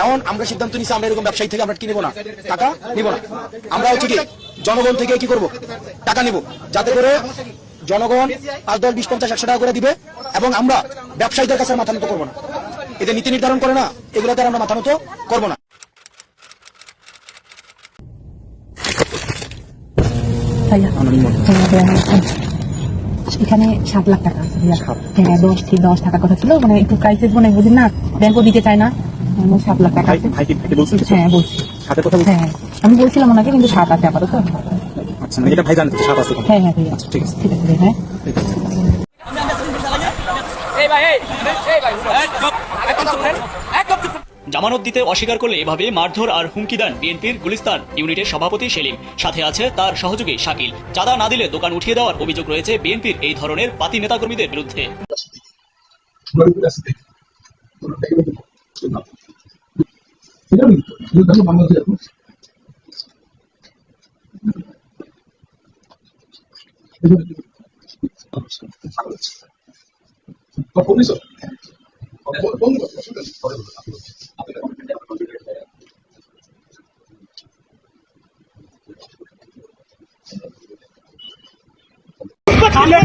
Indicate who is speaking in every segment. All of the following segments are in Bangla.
Speaker 1: এখন আমরা সিদ্ধান্ত নিচ্ছি আমরা এরকম ব্যবসায়ী থেকে আমরা কি নেব না? টাকা নিব না। আমরা হচ্ছে কি জনগণ থেকে কি করব? টাকা নিব। যাতে করে জনগণ পাঁচ দশ বিশ পঞ্চাশ একশো টাকা করে দিবে এবং আমরা ব্যবসায়ীদের কাছে মাথা নত করব না। এদের নীতি নির্ধারণ করে না এগুলোতে আর আমরা মাথা নত করব না।
Speaker 2: এখানে সাত লাখ টাকা হ্যাঁ দশ থেকে দশ টাকার কথা ছিল মানে একটু ক্রাইসিস মনে বুঝেন না ব্যাংকও দিতে চায় না। সাত লাখ টাকা আছে? হ্যাঁ বলছি।
Speaker 3: সাথে কথা
Speaker 2: হ্যাঁ আমি বলছিলাম ওনাকে কিন্তু সাত আছে আপাতত।
Speaker 3: আচ্ছা মানে এটা ভাই জানেন সাত আছে
Speaker 2: হ্যাঁ হ্যাঁ
Speaker 3: ঠিক আছে।
Speaker 2: ঠিক আছে হ্যাঁ।
Speaker 4: জামানত দিতে অস্বীকার করলে এভাবে মারধর আর হুমকি দেন বিএনপির গুলিস্তান ইউনিটের সভাপতি সেলিম। সাথে আছে তার সহযোগী শাকিল। চাঁদা না দিলে দোকান উঠিয়ে দেওয়ার অভিযোগ রয়েছে বিএনপির এই ধরনের পাতি নেতাকর্মীদের বিরুদ্ধে।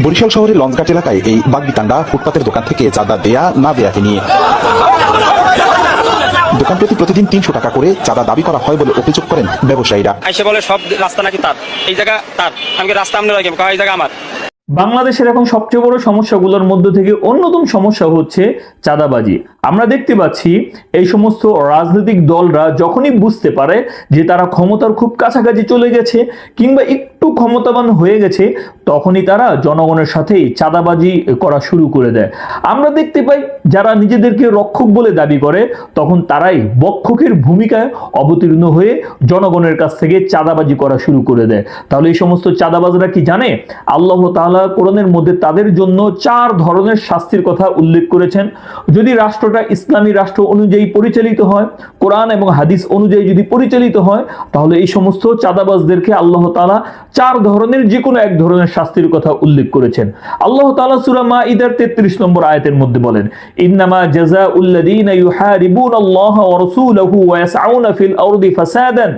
Speaker 5: বরিশাল শহরের লঞ্চঘাট এলাকায় এই বাগবিতান্ডা ফুটপাতের দোকান থেকে চাঁদা দেয়া না দেয়াকে নিয়ে দোকান প্রতি প্রতিদিন তিনশো টাকা করে চাঁদা দাবি করা হয় বলে অভিযোগ করেন ব্যবসায়ীরা।
Speaker 6: এসে বলে, সব রাস্তা নাকি তার। এই জায়গা তার। আমি রাস্তা আপনার রাখি এই জায়গা আমার?
Speaker 7: বাংলাদেশের এখন সবচেয়ে বড় সমস্যাগুলোর মধ্যে থেকে অন্যতম সমস্যা হচ্ছে চাঁদাবাজি। আমরা দেখতে পাচ্ছি এই সমস্ত রাজনৈতিক দলরা যখনই বুঝতে পারে যে তারা ক্ষমতার খুব কাছাকাছি চলে গেছে কিংবা একটু ক্ষমতাবান হয়ে গেছে, তখনই তারা জনগণের সাথেই চাঁদাবাজি করা শুরু করে দেয়। আমরা দেখতে পাই যারা নিজেদেরকে রক্ষক বলে দাবি করে, তখন তারাই বক্ষকের ভূমিকায় অবতীর্ণ হয়ে জনগণের কাছ থেকে চাঁদাবাজি করা শুরু করে দেয়। তাহলে এই সমস্ত চাঁদাবাজরা কি জানে? আল্লাহ তাআলা কোরআনের মধ্যে তাদের জন্য চার ধরনের শাস্তির কথা উল্লেখ করেছেন। যদি রাষ্ট্রটা ইসলামী রাষ্ট্র অনুযায়ী পরিচালিত হয়, কোরআন এবং হাদিস অনুযায়ী যদি পরিচালিত হয়, তাহলে এই সমস্ত চাঁদাবাজদেরকে আল্লাহ তাআলা চার ধরনের যে কোনো এক ধরনের শাস্তির কথা উল্লেখ করেছেন। আল্লাহ তাআলা সূরা মাঈদার 33 নম্বর আয়াতের মধ্যে বলেন, ইন্নামা জাযাউল্লাযীনা ইউহারিবুনাল্লাহা ওয়া রাসূলাহু ওয়া ইয়াসআউনা ফিল আরদি ফাসাদান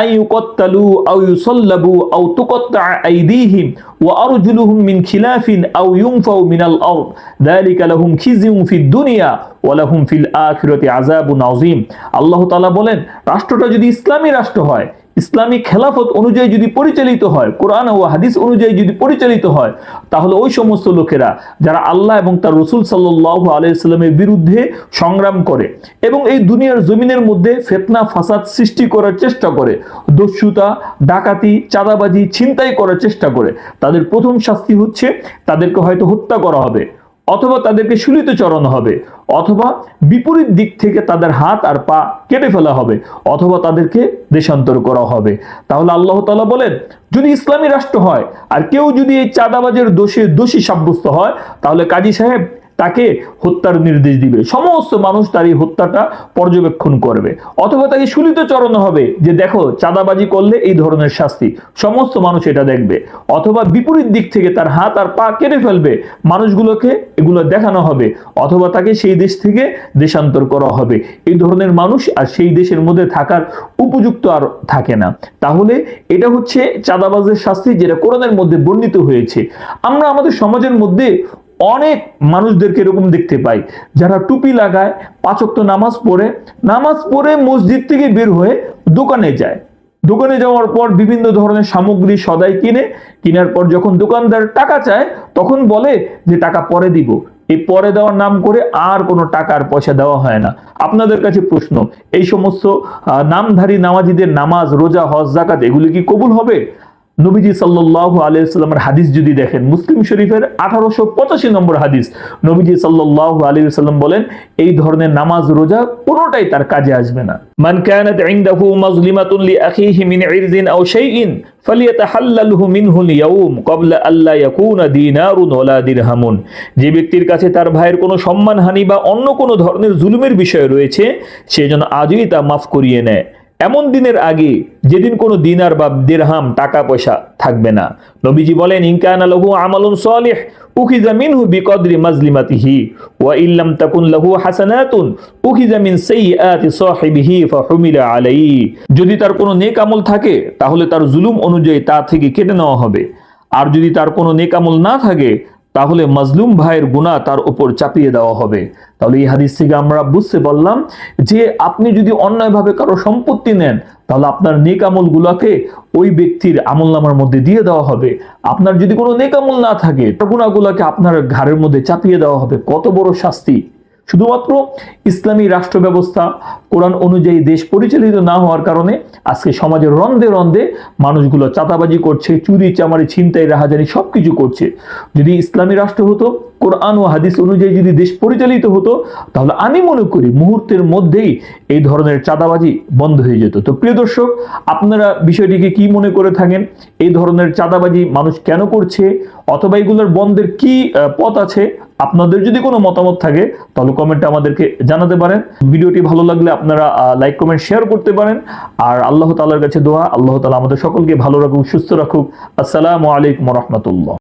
Speaker 7: আন ইউকাত্তালু আও ইউসাল্লাবু আও তুকাত্তা আইদিহিম ওয়া আরজুলুহুম মিন খিলাফিন خلاف أو ينفوا من الأرض ذلك لهم خزي দুনিয়া الدنيا ولهم في الآخرة عذاب عظيم আল্লাহ তাআলা বলেন রাষ্ট্রটা যদি ইসলামী রাষ্ট্র হয় ইসলামী খেলাফত অনুযায়ী যদি পরিচালিত হয়, কোরআন ও হাদিস অনুযায়ী যদি পরিচালিত হয়, তাহলে ওই সমস্ত লোকেরা যারা আল্লাহ এবং তার রসুল সাল্লাহ আলাইস্লামের বিরুদ্ধে সংগ্রাম করে এবং এই দুনিয়ার জমিনের মধ্যে ফেতনা, ফাসাদ সৃষ্টি করার চেষ্টা করে, দস্যুতা, ডাকাতি, চাঁদাবাজি, ছিনতাই করার চেষ্টা করে, তাদের প্রথম শাস্তি হচ্ছে তাদেরকে হয়তো হত্যা করা হবে। অথবা তাদেরকে শুলিতে চড়ানো হবে, অথবা বিপরীত দিক থেকে তাদের হাত আর পা কেটে ফেলা হবে, অথবা তাদেরকে দেশান্তর করা হবে। তাহলে আল্লাহ তালা বলেন, যদি ইসলামী রাষ্ট্র হয় আর কেউ যদি এই চাঁদাবাজের দোষে দোষী সাব্যস্ত হয়, তাহলে কাজী সাহেব তাকে হত্যার নির্দেশ দিবে। সমস্ত মানুষ তার এই হত্যাটা পর্যবেক্ষণ করবে। অথবা তাকে শুলিত চরণ হবে যে দেখো, চাঁদাবাজি করলে এই ধরনের শাস্তি। সমস্ত মানুষ এটা দেখবে। অথবা বিপরীত দিক থেকে তার হাত আর পা কেটে ফেলবে। মানুষগুলোকে এগুলো দেখানো হবে। অথবা তাকে সেই দেশ থেকে দেশান্তর করা হবে। এই ধরনের মানুষ আর সেই দেশের মধ্যে থাকার উপযুক্ত আর থাকে না। তাহলে এটা হচ্ছে চাঁদাবাজের শাস্তি যেটা কোরআনের মধ্যে বর্ণিত হয়েছে। আমরা আমাদের সমাজের মধ্যে অনেক মানুষদেরকে এরকম দেখতে পাই, যারা টুপি লাগায় পাঁচক্ত নামাজ পড়ে নামাজ পড়ে মসজিদ থেকে বের হয়ে দোকানে যায়। দোকানে যাওয়ার পর বিভিন্ন ধরনের সামগ্রী সদাই কিনে, কেনার পর যখন দোকানদার টাকা চায়, তখন বলে যে, টাকা পরে দিব। এই পরে দেওয়ার নাম করে আর কোনো টাকার পয়সা দেওয়া হয় না। আপনাদের কাছে প্রশ্ন, এই সমস্ত নামধারী নামাজিদের নামাজ, রোজা, হজ জাকাত এগুলি কি কবুল হবে? নবীজি সাল্লাল্লাহু আলাইহি সাল্লামের হাদিস যদি দেখেন, মুসলিম শরীফের আঠারোশো পঁচাশি নম্বর হাদিস, নবীজি সাল্লাল্লাহু আলাইহি সাল্লাম বলেন, এই ধরনের নামাজ রোজা কোনোটাই তার কাজে আসবে না। যে ব্যক্তির কাছে তার ভাইয়ের কোনো সম্মানহানি বা অন্য কোনো ধরনের জুলুমের বিষয় রয়েছে, সে যেন আজই তা মাফ করিয়ে নেয়। এমন দিনের আগে যেদিন কোনো দিনার বা দিরহাম টাকা পয়সা থাকবে না। নবীজি বলেন ইনকান লাহু আমালুন সালিহ, উখিজা মিনহু বিকদরি মাজলিমাতিহি, ওয়া ইল্লাম তাকুন লাহু হাসানাতুন, উখিজা মিন সাইয়্যাতি সাহিবিহি ফাহুমিলা আলাইহি। যদি তার কোনো নেক আমল থাকে, তাহলে তার জুলুম অনুযায়ী তা থেকে কেটে নেওয়া হবে। আর যদি তার কোনো নেক আমল না থাকে তাহলে মাজলুম ভাইয়ের গুণা তার উপর চাপিয়ে দেওয়া হবে। তাহলে এই হাদিস থেকে আমরা বুঝতে পারলাম যে আপনি যদি অন্যায়ভাবে কারও সম্পত্তি নেন, তাহলে আপনার নেক আমল গুলাকে ওই ব্যক্তির আমল নামার মধ্যে দিয়ে দেওয়া হবে। আপনার যদি কোনো নেক আমল না থাকে গুণাগুলাকে আপনার ঘাড়ের মধ্যে চাপিয়ে দেওয়া হবে। কত বড় শাস্তি। শুধুমাত্র ইসলামী রাষ্ট্র ব্যবস্থা কোরআন অনুযায়ী দেশ পরিচালিত না হওয়ার কারণে আজকে সমাজের রন্ধে রন্ধে মানুষগুলো চাঁদাবাজি করছে, চুরি, চামারি, ছিনতাই রাহাজানি সবকিছু করছে। যদি ইসলামী রাষ্ট্র হতো, কোরআন ও হাদিস অনুযায়ী যদি দেশ পরিচালিত হতো, তাহলে আমি মনে করি মুহূর্তের মধ্যেই এই ধরনের চাঁদাবাজি বন্ধ হয়ে যেত। তো প্রিয় দর্শক, আপনারা বিষয়টিকে কি মনে করে থাকেন? এই ধরনের চাঁদাবাজি মানুষ কেন করছে? অথবা এগুলোর বন্ধের কি পথ আছে, আপনাদের যদি কোনো মতামত থাকে, তাহলে কমেন্টে আমাদেরকে জানাতে পারেন। ভিডিওটি ভালো লাগলে আপনারা লাইক কমেন্ট শেয়ার করতে পারেন। আর আল্লাহ তালার কাছে দোয়া, আল্লাহ তালা আমাদের সকলকে ভালো রাখুক, সুস্থ রাখুক। আসসালামু আলাইকুম রহমতুল্লাহ।